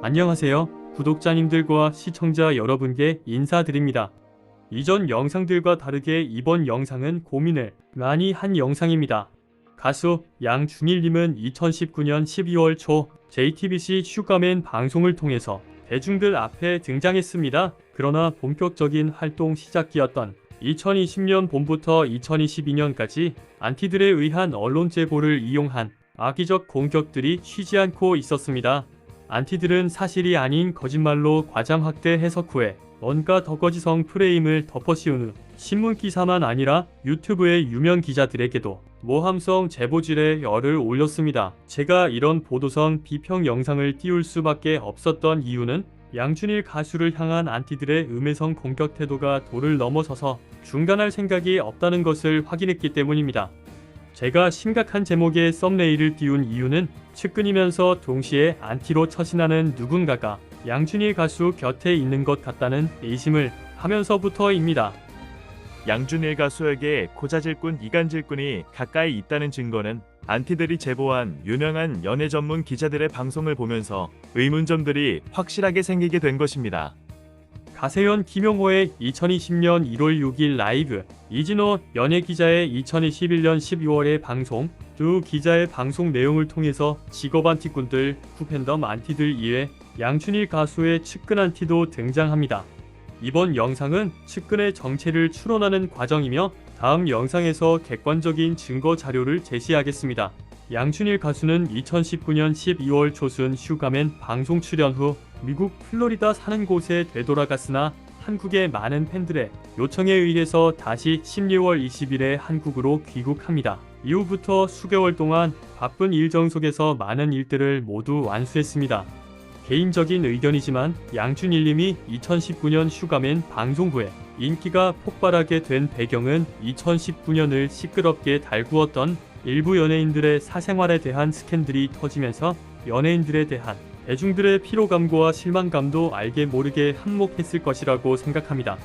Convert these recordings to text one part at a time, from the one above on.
안녕하세요. 구독자님들과 시청자 여러분께 인사드립니다. 이전 영상들과 다르게 이번 영상은 고민을 많이 한 영상입니다. 가수 양준일님은 2019년 12월 초 JTBC 슈가맨 방송을 통해서 대중들 앞에 등장했습니다. 그러나 본격적인 활동 시작기였던 2020년 봄부터 2022년까지 안티들에 의한 언론 제보를 이용한 악의적 공격들이 쉬지 않고 있었습니다. 안티들은 사실이 아닌 거짓말로 과장 확대 해석 후에 뭔가 덕거지성 프레임을 덮어씌운 후 신문 기사만 아니라 유튜브의 유명 기자들에게도 모함성 제보질에 열을 올렸습니다. 제가 이런 보도성 비평 영상을 띄울 수밖에 없었던 이유는 양준일 가수를 향한 안티들의 음해성 공격 태도가 도를 넘어서서 중단할 생각이 없다는 것을 확인했기 때문입니다. 제가 심각한 제목의 썸네일을 띄운 이유는 측근이면서 동시에 안티로 처신하는 누군가가 양준일 가수 곁에 있는 것 같다는 의심을 하면서부터입니다. 양준일 가수에게 고자질꾼 이간질꾼이 가까이 있다는 증거는 안티들이 제보한 유명한 연애 전문 기자들의 방송을 보면서 의문점들이 확실하게 생기게 된 것입니다. 가세현 김용호의 2020년 1월 6일 라이브, 이진호 연예 기자의 2021년 12월의 방송, 두 기자의 방송 내용을 통해서 직업 안티꾼들, 후팬덤 안티들 이외 양춘일 가수의 측근 안티도 등장합니다. 이번 영상은 측근의 정체를 추론하는 과정이며 다음 영상에서 객관적인 증거 자료를 제시하겠습니다. 양춘일 가수는 2019년 12월 초순 슈가맨 방송 출연 후 미국 플로리다 사는 곳에 되돌아갔으나 한국의 많은 팬들의 요청에 의해서 다시 16월 20일에 한국으로 귀국합니다. 이후부터 수개월 동안 바쁜 일정 속에서 많은 일들을 모두 완수했습니다. 개인적인 의견이지만 양준일님이 2019년 슈가맨 방송 후에 인기가 폭발하게 된 배경은 2019년을 시끄럽게 달구었던 일부 연예인들의 사생활에 대한 스캔들이 터지면서 연예인들에 대한 대중들의 피로감과 실망감도 알게 모르게 한몫했을 것이라고 생각합니다.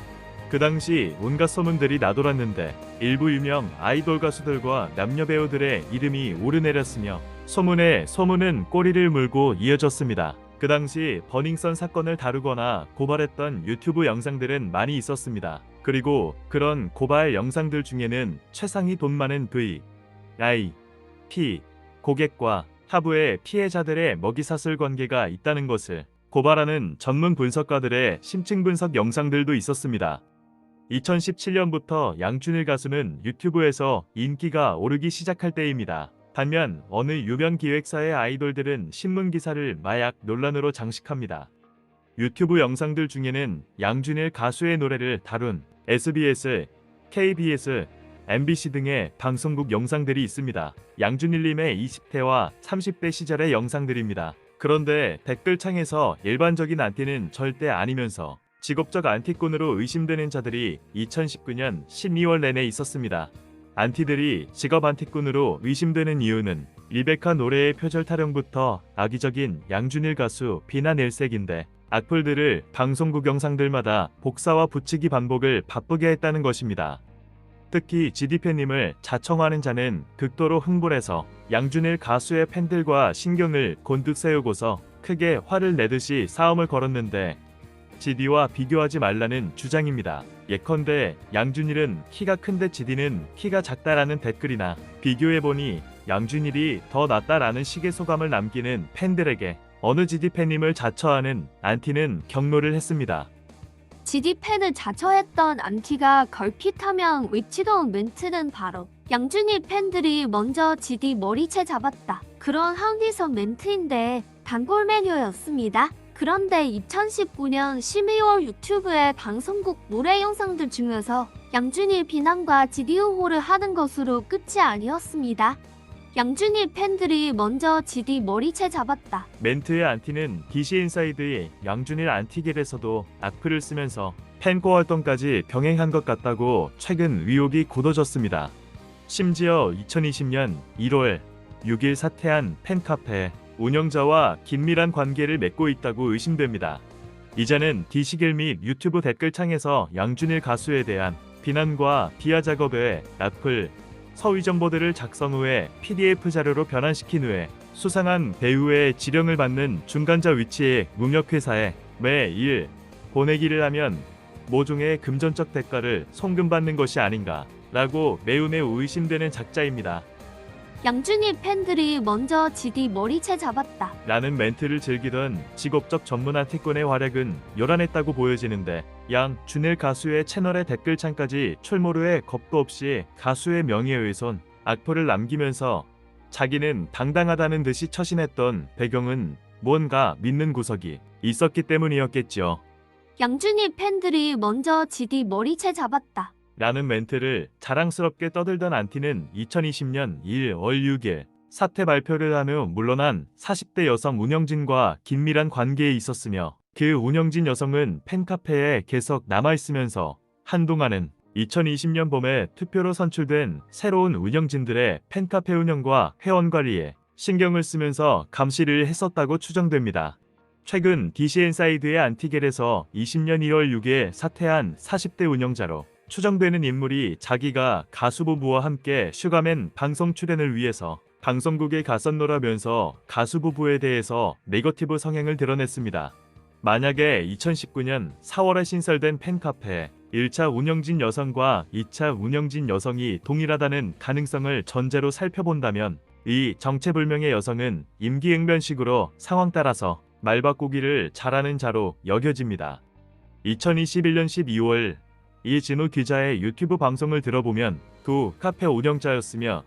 그 당시 온갖 소문들이 나돌았는데 일부 유명 아이돌 가수들과 남녀 배우들의 이름이 오르내렸으며 소문에 소문은 꼬리를 물고 이어졌습니다. 그 당시 버닝썬 사건을 다루거나 고발했던 유튜브 영상들은 많이 있었습니다. 그리고 그런 고발 영상들 중에는 최상위 돈 많은 V, I, P, 고객과 하부의 피해자들의 먹이사슬 관계가 있다는 것을 고발하는 전문 분석가들의 심층 분석 영상들도 있었습니다. 2017년부터 양준일 가수는 유튜브에서 인기가 오르기 시작할 때입니다. 반면 어느 유명 기획사의 아이돌들은 신문 기사를 마약 논란으로 장식합니다. 유튜브 영상들 중에는 양준일 가수의 노래를 다룬 SBS, KBS, MBC 등의 방송국 영상들이 있습니다. 양준일님의 20대와 30대 시절의 영상들입니다. 그런데 댓글창에서 일반적인 안티는 절대 아니면서 직업적 안티꾼으로 의심되는 자들이 2019년 12월 내내 있었습니다. 안티들이 직업 안티꾼으로 의심되는 이유는 리베카 노래의 표절 타령부터 악의적인 양준일 가수 비난 일색인데 악플들을 방송국 영상들마다 복사와 붙이기 반복을 바쁘게 했다는 것입니다. 특히 GDP님을 자청하는 자는 극도로 흥분해서 양준일 가수의 팬들과 신경을 곤두 세우고서 크게 화를 내듯이 싸움을 걸었는데 GD와 비교하지 말라는 주장입니다. 예컨대 양준일은 키가 큰데 GD는 키가 작다라는 댓글이나 비교해보니 양준일이 더 낫다라는 식의 소감을 남기는 팬들에게 어느 GD 팬님을 자처하는 안티는 경로를 했습니다. GD 팬을 자처했던 안티가 걸핏하면 외치던 멘트는 바로 양준일 팬들이 먼저 GD 머리채 잡았다. 그런 항의성 멘트인데 단골 메뉴였습니다. 그런데 2019년 12월 유튜브의 방송국 노래 영상들 중에서 양준일 비난과 옹호를 하는 것으로 끝이 아니었습니다. 양준일 팬들이 먼저 GD 머리채 잡았다. 멘트의 안티는 DC 인사이드의 양준일 안티길에서도 악플을 쓰면서 팬코 활동까지 병행한 것 같다고 최근 의혹이 굳어졌습니다. 심지어 2020년 1월 6일 사퇴한 팬카페 운영자와 긴밀한 관계를 맺고 있다고 의심됩니다. 이제는 디시길 및 유튜브 댓글창에서 양준일 가수에 대한 비난과 비하 작업 외 악플, 서위 정보들을 작성 후에 PDF 자료로 변환시킨 후에 수상한 배우의 지령을 받는 중간자 위치의 무역회사에 매일 보내기를 하면 모종의 금전적 대가를 송금받는 것이 아닌가 라고 매우 매우 의심되는 작자입니다. 양준일 팬들이 먼저 지디 머리채 잡았다. 라는 멘트를 즐기던 직업적 전문 아티콘의 활약은 요란했다고 보여지는데 양 준일 가수의 채널의 댓글창까지 출모르의 겁도 없이 가수의 명예훼손 악플을 남기면서 자기는 당당하다는 듯이 처신했던 배경은 뭔가 믿는 구석이 있었기 때문이었겠죠. 양준일 팬들이 먼저 지디 머리채 잡았다. 라는 멘트를 자랑스럽게 떠들던 안티는 2020년 1월 6일 사퇴 발표를 한 후 물러난 40대 여성 운영진과 긴밀한 관계에 있었으며 그 운영진 여성은 팬카페에 계속 남아있으면서 한동안은 2020년 봄에 투표로 선출된 새로운 운영진들의 팬카페 운영과 회원 관리에 신경을 쓰면서 감시를 했었다고 추정됩니다. 최근 DC엔사이드의 안티겔에서 20년 1월 6일 사퇴한 40대 운영자로 추정되는 인물이 자기가 가수 부부와 함께 슈가맨 방송 출연을 위해서 방송국에 갔었노라면서 가수 부부에 대해서 네거티브 성향을 드러냈습니다. 만약에 2019년 4월에 신설된 팬카페 1차 운영진 여성과 2차 운영진 여성이 동일하다는 가능성을 전제로 살펴본다면 이 정체불명의 여성은 임기응변식으로 상황 따라서 말바꾸기를 잘하는 자로 여겨집니다. 2021년 12월 이진우 기자의 유튜브 방송을 들어보면 두 카페 운영자였으며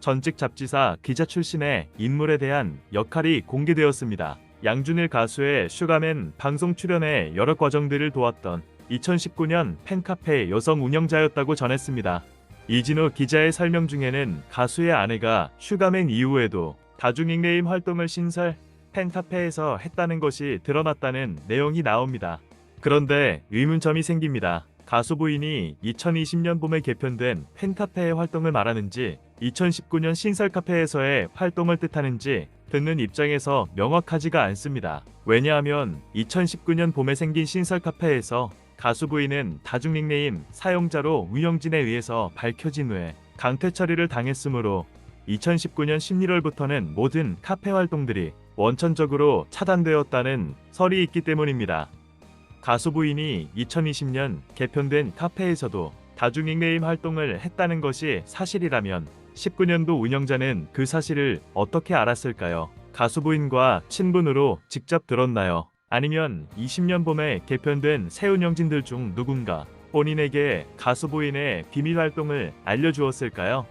전직 잡지사 기자 출신의 인물에 대한 역할이 공개되었습니다. 양준일 가수의 슈가맨 방송 출연에 여러 과정들을 도왔던 2019년 팬카페 여성 운영자였다고 전했습니다. 이진우 기자의 설명 중에는 가수의 아내가 슈가맨 이후에도 다중 닉네임 활동을 신설 팬카페에서 했다는 것이 드러났다는 내용이 나옵니다. 그런데 의문점이 생깁니다. 가수 부인이 2020년 봄에 개편된 팬카페의 활동을 말하는지 2019년 신설 카페에서의 활동을 뜻하는지 듣는 입장에서 명확하지가 않습니다. 왜냐하면 2019년 봄에 생긴 신설 카페에서 가수 부인은 다중 닉네임 사용자로 운영진에 의해서 밝혀진 후에 강퇴 처리를 당했으므로 2019년 11월부터는 모든 카페 활동들이 원천적으로 차단되었다는 설이 있기 때문입니다. 가수 부인이 2020년 개편된 카페에서도 다중 닉네임 활동을 했다는 것이 사실이라면 19년도 운영자는 그 사실을 어떻게 알았을까요? 가수 부인과 친분으로 직접 들었나요? 아니면 20년 봄에 개편된 새 운영진들 중 누군가 본인에게 가수 부인의 비밀 활동을 알려주었을까요?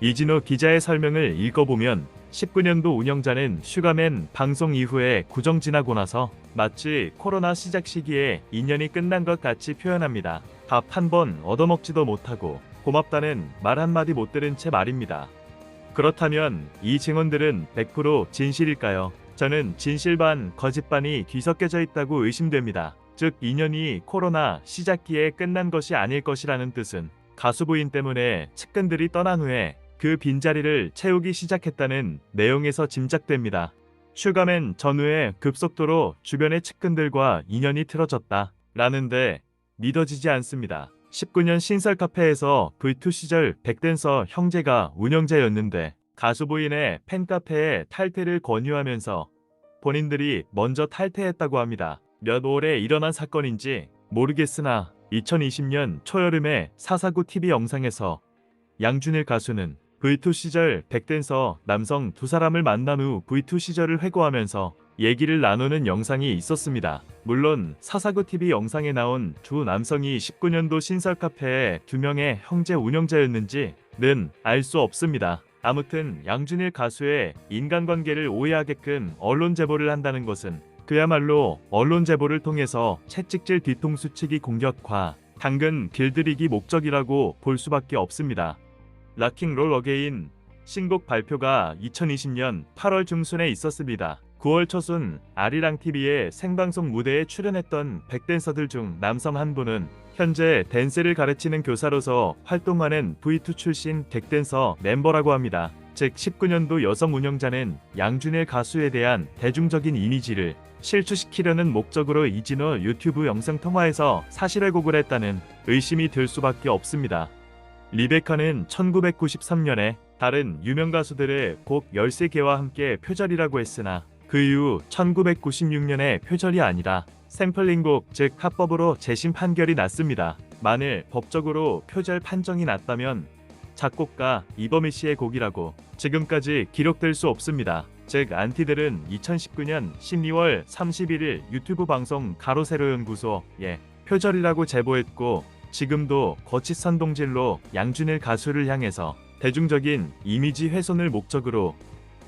이진호 기자의 설명을 읽어보면 19년도 운영자는 슈가맨 방송 이후에 구정 지나고 나서 마치 코로나 시작 시기에 인연이 끝난 것 같이 표현합니다. 밥 한 번 얻어먹지도 못하고 고맙다는 말 한마디 못 들은 채 말입니다. 그렇다면 이 증언들은 100% 진실일까요? 저는 진실 반 거짓 반이 뒤섞여져 있다고 의심됩니다. 즉 인연이 코로나 시작기에 끝난 것이 아닐 것이라는 뜻은 가수 부인 때문에 측근들이 떠난 후에 그 빈자리를 채우기 시작했다는 내용에서 짐작됩니다. 슈가맨 전후에 급속도로 주변의 측근들과 인연이 틀어졌다. 라는데 믿어지지 않습니다. 19년 신설 카페에서 V2 시절 백댄서 형제가 운영자였는데 가수 부인의 팬카페에 탈퇴를 권유하면서 본인들이 먼저 탈퇴했다고 합니다. 몇 월에 일어난 사건인지 모르겠으나 2020년 초여름에 사사구 TV 영상에서 양준일 가수는 V2 시절 백댄서 남성 두 사람을 만난 후 V2 시절을 회고하면서 얘기를 나누는 영상이 있었습니다. 물론 사사구 TV 영상에 나온 두 남성이 19년도 신설 카페의 두 명의 형제 운영자였는지는 알 수 없습니다. 아무튼 양준일 가수의 인간관계를 오해하게끔 언론 제보를 한다는 것은 그야말로 언론 제보를 통해서 채찍질 뒤통수 치기 공격과 당근 길들이기 목적이라고 볼 수밖에 없습니다. 락킹 롤 어게인 신곡 발표가 2020년 8월 중순에 있었습니다. 9월 초순 아리랑 TV의 생방송 무대에 출연했던 백댄서들 중 남성 한 분은 현재 댄스를 가르치는 교사로서 활동하는 V2 출신 백댄서 멤버라고 합니다. 즉 19년도 여성 운영자는 양준일 가수에 대한 대중적인 이미지를 실추시키려는 목적으로 이진호 유튜브 영상 통화에서 사실 왜곡을 했다는 의심이 들 수밖에 없습니다. 리베카는 1993년에 다른 유명 가수들의 곡 13개와 함께 표절이라고 했으나 그 이후 1996년에 표절이 아니라 샘플링곡 즉 합법으로 재심 판결이 났습니다. 만일 법적으로 표절 판정이 났다면 작곡가 이범희 씨의 곡이라고 지금까지 기록될 수 없습니다. 즉 안티들은 2019년 12월 31일 유튜브 방송 가로세로 연구소에 표절이라고 제보했고 지금도 거짓 선동질로 양준일 가수를 향해서 대중적인 이미지 훼손을 목적으로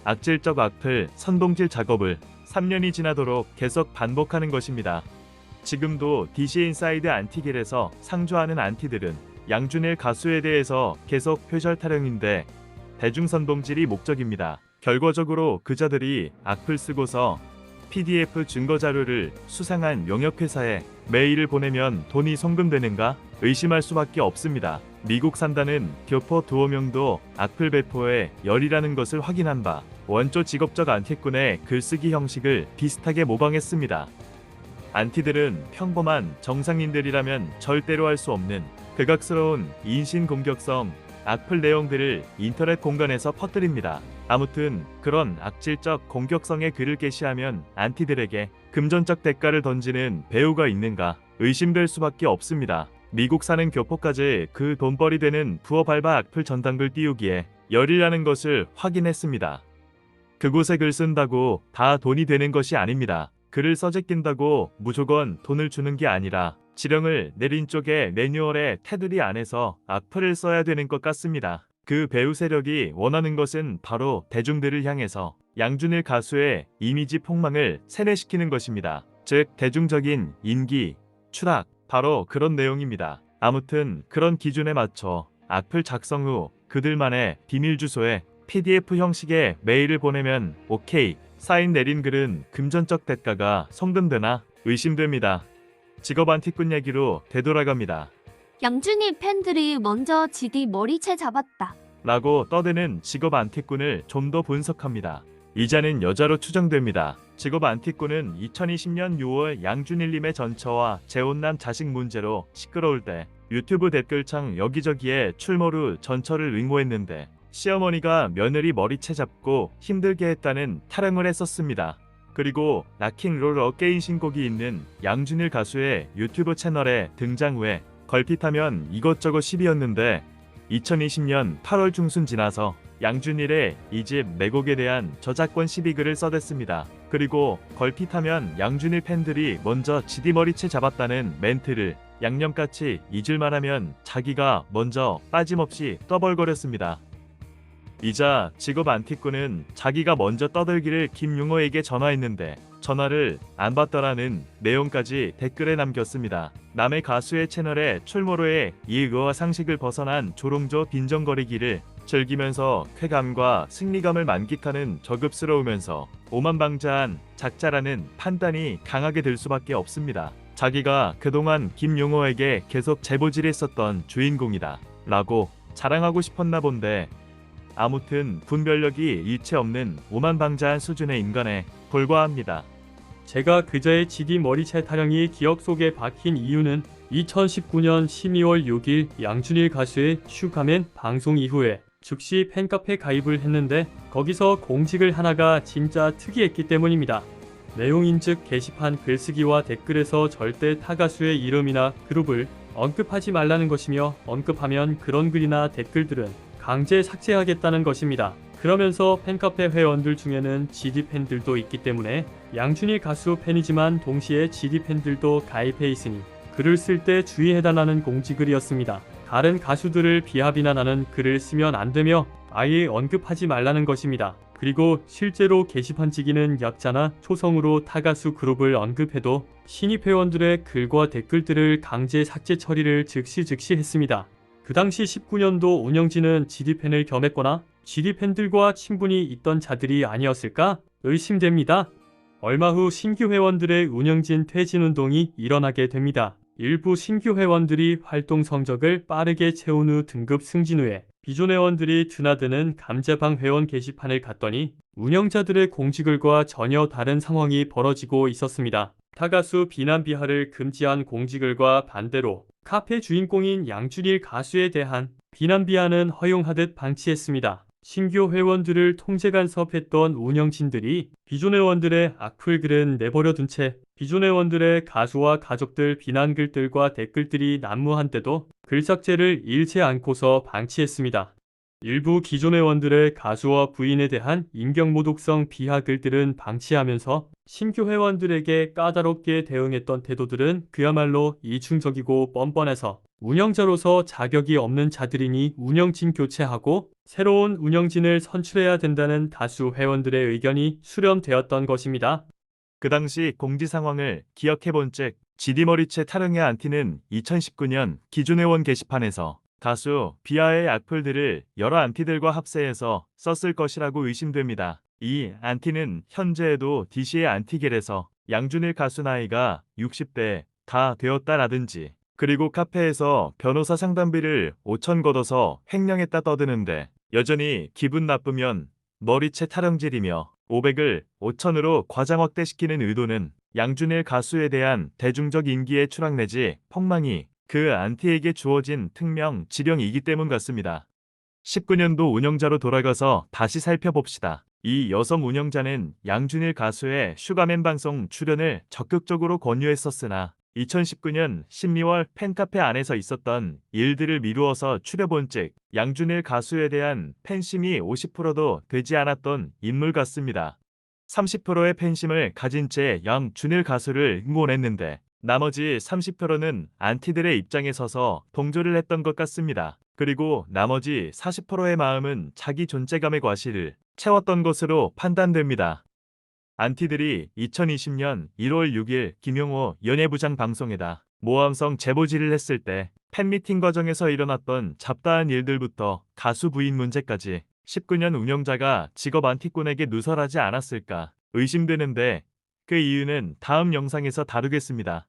악질적 악플 선동질 작업을 3년이 지나도록 계속 반복하는 것입니다. 지금도 DC 인사이드 안티길에서 상주하는 안티들은 양준일 가수에 대해서 계속 표절 타령인데 대중 선동질이 목적입니다. 결과적으로 그자들이 악플 쓰고서 PDF 증거 자료를 수상한 용역회사에 메일을 보내면 돈이 송금되는가 의심할 수밖에 없습니다. 미국 산다는 교포 두어 명도 악플 배포에 열이라는 것을 확인한 바 원조 직업적 안티꾼의 글쓰기 형식을 비슷하게 모방했습니다. 안티들은 평범한 정상인들이라면 절대로 할 수 없는 극악스러운 인신 공격성 악플 내용들을 인터넷 공간에서 퍼뜨립니다. 아무튼 그런 악질적 공격성의 글을 게시하면 안티들에게 금전적 대가를 던지는 배우가 있는가 의심될 수밖에 없습니다. 미국 사는 교포까지 그 돈벌이 되는 부어 밟아 악플 전단글 띄우기에 열이라는 것을 확인했습니다. 그곳에 글 쓴다고 다 돈이 되는 것이 아닙니다. 글을 써제낀다고 무조건 돈을 주는 게 아니라 지령을 내린 쪽에 매뉴얼의 테두리 안에서 악플을 써야 되는 것 같습니다. 그 배우 세력이 원하는 것은 바로 대중들을 향해서 양준일 가수의 이미지 폭망을 세뇌시키는 것입니다. 즉 대중적인 인기, 추락, 바로 그런 내용입니다. 아무튼 그런 기준에 맞춰 악플 작성 후 그들만의 비밀 주소에 PDF 형식의 메일을 보내면 오케이 사인 내린 글은 금전적 대가가 송금되나 의심됩니다. 직업 안티꾼 얘기로 되돌아갑니다. 양준일 팬들이 먼저 지디 머리채 잡았다. 라고 떠드는 직업 안티꾼을 좀 더 분석합니다. 이자는 여자로 추정됩니다. 직업 안티꾼은 2020년 6월 양준일님의 전처와 재혼난 자식 문제로 시끄러울 때 유튜브 댓글창 여기저기에 출몰 후 전처를 응모했는데 시어머니가 며느리 머리채 잡고 힘들게 했다는 타령을 했었습니다. 그리고 락킹롤 어게인 신곡이 있는 양준일 가수의 유튜브 채널에 등장 후에 걸핏하면 이것저것 시비였는데 2020년 8월 중순 지나서 양준일의 이 집 매곡에 대한 저작권 시비글을 써댔습니다. 그리고 걸핏하면 양준일 팬들이 먼저 지디 머리채 잡았다는 멘트를 양념같이 잊을만 하면 자기가 먼저 빠짐없이 떠벌거렸습니다. 이자 직업 안티꾼은 자기가 먼저 떠들기를 김용호에게 전화했는데 전화를 안 받더라는 내용까지 댓글에 남겼습니다. 남의 가수의 채널에 출몰호의 이의와 상식을 벗어난 조롱조 빈정거리기를 즐기면서 쾌감과 승리감을 만끽하는 저급스러우면서 오만방자한 작자라는 판단이 강하게 들 수밖에 없습니다. 자기가 그동안 김용호에게 계속 제보질했었던 주인공이다. 라고 자랑하고 싶었나 본데 아무튼 분별력이 일체 없는 오만방자한 수준의 인간에 불과합니다. 제가 그자의 지디 머리채 타령이 기억 속에 박힌 이유는 2019년 12월 6일 양준일 가수의 슈가맨 방송 이후에 즉시 팬카페 가입을 했는데 거기서 공직을 하나가 진짜 특이했기 때문입니다. 내용인즉 게시판 글쓰기와 댓글에서 절대 타 가수의 이름이나 그룹을 언급하지 말라는 것이며 언급하면 그런 글이나 댓글들은 강제 삭제하겠다는 것입니다. 그러면서 팬카페 회원들 중에는 GD 팬들도 있기 때문에 양준일 가수 팬이지만 동시에 GD 팬들도 가입해 있으니 글을 쓸 때 주의해달라는 공지글이었습니다. 다른 가수들을 비하비난하는 글을 쓰면 안 되며 아예 언급하지 말라는 것입니다. 그리고 실제로 게시판 지기는 약자나 초성으로 타가수 그룹을 언급해도 신입 회원들의 글과 댓글들을 강제 삭제 처리를 즉시 즉시 했습니다. 그 당시 19년도 운영진은 GD팬을 겸했거나 GD팬들과 친분이 있던 자들이 아니었을까 의심됩니다. 얼마 후 신규 회원들의 운영진 퇴진 운동이 일어나게 됩니다. 일부 신규 회원들이 활동 성적을 빠르게 채운 후 등급 승진 후에 기존 회원들이 드나드는 감자방 회원 게시판을 갔더니 운영자들의 공지글과 전혀 다른 상황이 벌어지고 있었습니다. 타가수 비난 비하를 금지한 공지글과 반대로 카페 주인공인 양준일 가수에 대한 비난 비하는 허용하듯 방치했습니다. 신규 회원들을 통제 간섭했던 운영진들이 기존 회원들의 악플 글은 내버려 둔 채 기존 회원들의 가수와 가족들 비난 글들과 댓글들이 난무한 때도 글 삭제를 잃지 않고서 방치했습니다. 일부 기존 회원들의 가수와 부인에 대한 인격모독성 비하 글들은 방치하면서 신규 회원들에게 까다롭게 대응했던 태도들은 그야말로 이중적이고 뻔뻔해서 운영자로서 자격이 없는 자들이니 운영진 교체하고 새로운 운영진을 선출해야 된다는 다수 회원들의 의견이 수렴되었던 것입니다. 그 당시 공지 상황을 기억해본 즉 지디머리채 타령의 안티는 2019년 기존 회원 게시판에서 가수 비하의 악플들을 여러 안티들과 합세해서 썼을 것이라고 의심됩니다. 이 안티는 현재에도 DC의 안티겔에서 양준일 가수 나이가 60대 다 되었다라든지 그리고 카페에서 변호사 상담비를 5천 걷어서 횡령했다 떠드는데 여전히 기분 나쁘면 머리채 타령질이며 500을 5천으로 과장 확대시키는 의도는 양준일 가수에 대한 대중적 인기의 추락 내지 폭망이 그 안티에게 주어진 특명 지령이기 때문 같습니다. 19년도 운영자로 돌아가서 다시 살펴봅시다. 이 여성 운영자는 양준일 가수의 슈가맨 방송 출연을 적극적으로 권유했었으나 2019년 12월 팬카페 안에서 있었던 일들을 미루어서 추려본 즉 양준일 가수에 대한 팬심이 50%도 되지 않았던 인물 같습니다. 30%의 팬심을 가진 채 양준일 가수를 응원했는데 나머지 30%는 안티들의 입장에 서서 동조를 했던 것 같습니다. 그리고 나머지 40%의 마음은 자기 존재감의 과실을 채웠던 것으로 판단됩니다. 안티들이 2020년 1월 6일 김용호 연예부장 방송에다 모함성 제보질을 했을 때 팬미팅 과정에서 일어났던 잡다한 일들부터 가수 부인 문제까지 19년 운영자가 직업 안티꾼에게 누설하지 않았을까 의심되는데 그 이유는 다음 영상에서 다루겠습니다.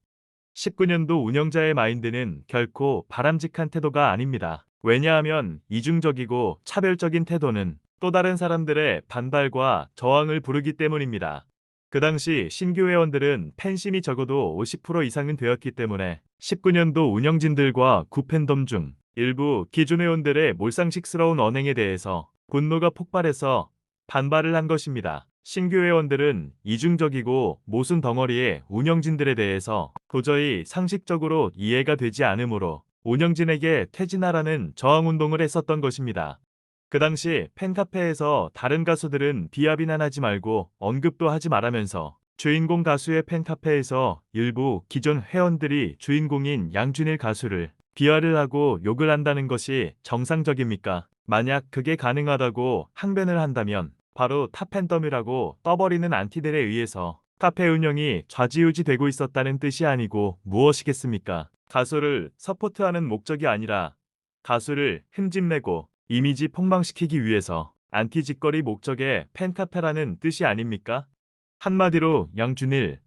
19년도 운영자의 마인드는 결코 바람직한 태도가 아닙니다. 왜냐하면 이중적이고 차별적인 태도는 또 다른 사람들의 반발과 저항을 부르기 때문입니다. 그 당시 신규 회원들은 팬심이 적어도 50% 이상은 되었기 때문에 19년도 운영진들과 구팬덤 중 일부 기존 회원들의 몰상식스러운 언행에 대해서 분노가 폭발해서 반발을 한 것입니다. 신규 회원들은 이중적이고 모순 덩어리의 운영진들에 대해서 도저히 상식적으로 이해가 되지 않으므로 운영진에게 퇴진하라는 저항운동을 했었던 것입니다. 그 당시 팬카페에서 다른 가수들은 비하비난하지 말고 언급도 하지 말라면서 주인공 가수의 팬카페에서 일부 기존 회원들이 주인공인 양준일 가수를 비하를 하고 욕을 한다는 것이 정상적입니까? 만약 그게 가능하다고 항변을 한다면 바로 탑팬덤이라고 떠버리는 안티들에 의해서 카페 운영이 좌지우지되고 있었다는 뜻이 아니고 무엇이겠습니까? 가수를 서포트하는 목적이 아니라 가수를 흠집내고 이미지 폭망시키기 위해서 안티짓거리 목적의 팬카페라는 뜻이 아닙니까? 한마디로 양준일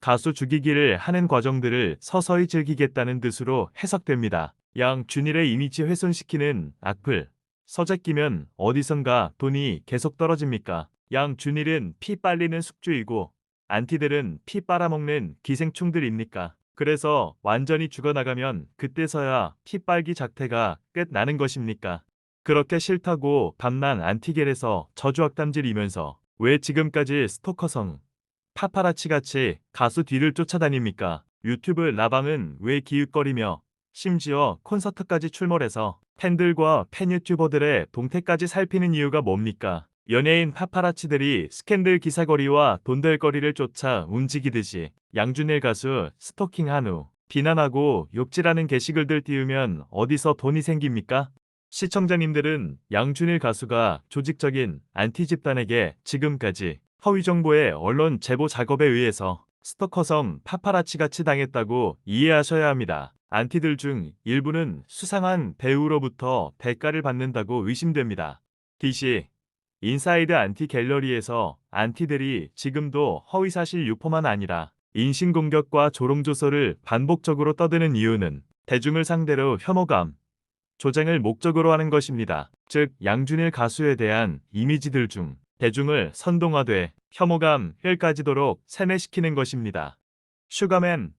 가수 죽이기를 하는 과정들을 서서히 즐기겠다는 뜻으로 해석됩니다. 양준일의 이미지 훼손시키는 악플, 서재 끼면 어디선가 돈이 계속 떨어집니까? 양준일은 피 빨리는 숙주이고 안티들은 피 빨아먹는 기생충들입니까? 그래서 완전히 죽어나가면 그때서야 피 빨기 작태가 끝나는 것입니까? 그렇게 싫다고 밤난 안티겔에서 저주악담질이면서 왜 지금까지 스토커성, 파파라치같이 가수 뒤를 쫓아다닙니까? 유튜브 라방은 왜 기웃거리며 심지어 콘서트까지 출몰해서 팬들과 팬 유튜버들의 동태까지 살피는 이유가 뭡니까? 연예인 파파라치들이 스캔들 기사거리와 돈될거리를 쫓아 움직이듯이 양준일 가수 스토킹한 후 비난하고 욕질하는 게시글들 띄우면 어디서 돈이 생깁니까? 시청자님들은 양준일 가수가 조직적인 안티 집단에게 지금까지 허위 정보의 언론 제보 작업에 의해서 스토커성 파파라치같이 당했다고 이해하셔야 합니다. 안티들 중 일부는 수상한 배우로부터 대가를 받는다고 의심됩니다. DC 인사이드 안티 갤러리에서 안티들이 지금도 허위사실 유포만 아니라 인신공격과 조롱조서를 반복적으로 떠드는 이유는 대중을 상대로 혐오감, 조장을 목적으로 하는 것입니다. 즉 양준일 가수에 대한 이미지들 중 대중을 선동하되 혐오감, 혈까지도록 세뇌시키는 것입니다. 슈가맨,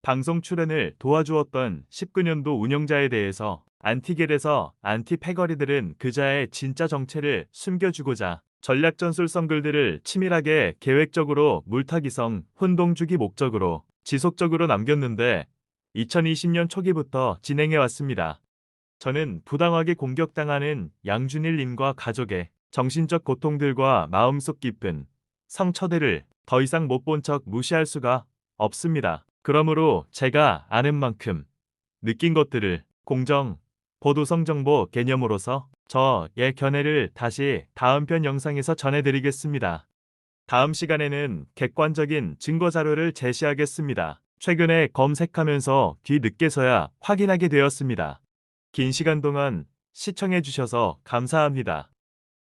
방송 출연을 도와주었던 19년도 운영자에 대해서 안티겔에서 안티패거리들은 그자의 진짜 정체를 숨겨주고자 전략 전술성 글들을 치밀하게 계획적으로 물타기성 혼동주기 목적으로 지속적으로 남겼는데 2020년 초기부터 진행해 왔습니다. 저는 부당하게 공격당하는 양준일님과 가족의 정신적 고통들과 마음속 깊은 상처들을 더 이상 못 본 척 무시할 수가 없습니다. 그러므로 제가 아는 만큼 느낀 것들을 공정, 보도성 정보 개념으로서 저의 견해를 다시 다음 편 영상에서 전해드리겠습니다. 다음 시간에는 객관적인 증거 자료를 제시하겠습니다. 최근에 검색하면서 뒤늦게서야 확인하게 되었습니다. 긴 시간 동안 시청해주셔서 감사합니다.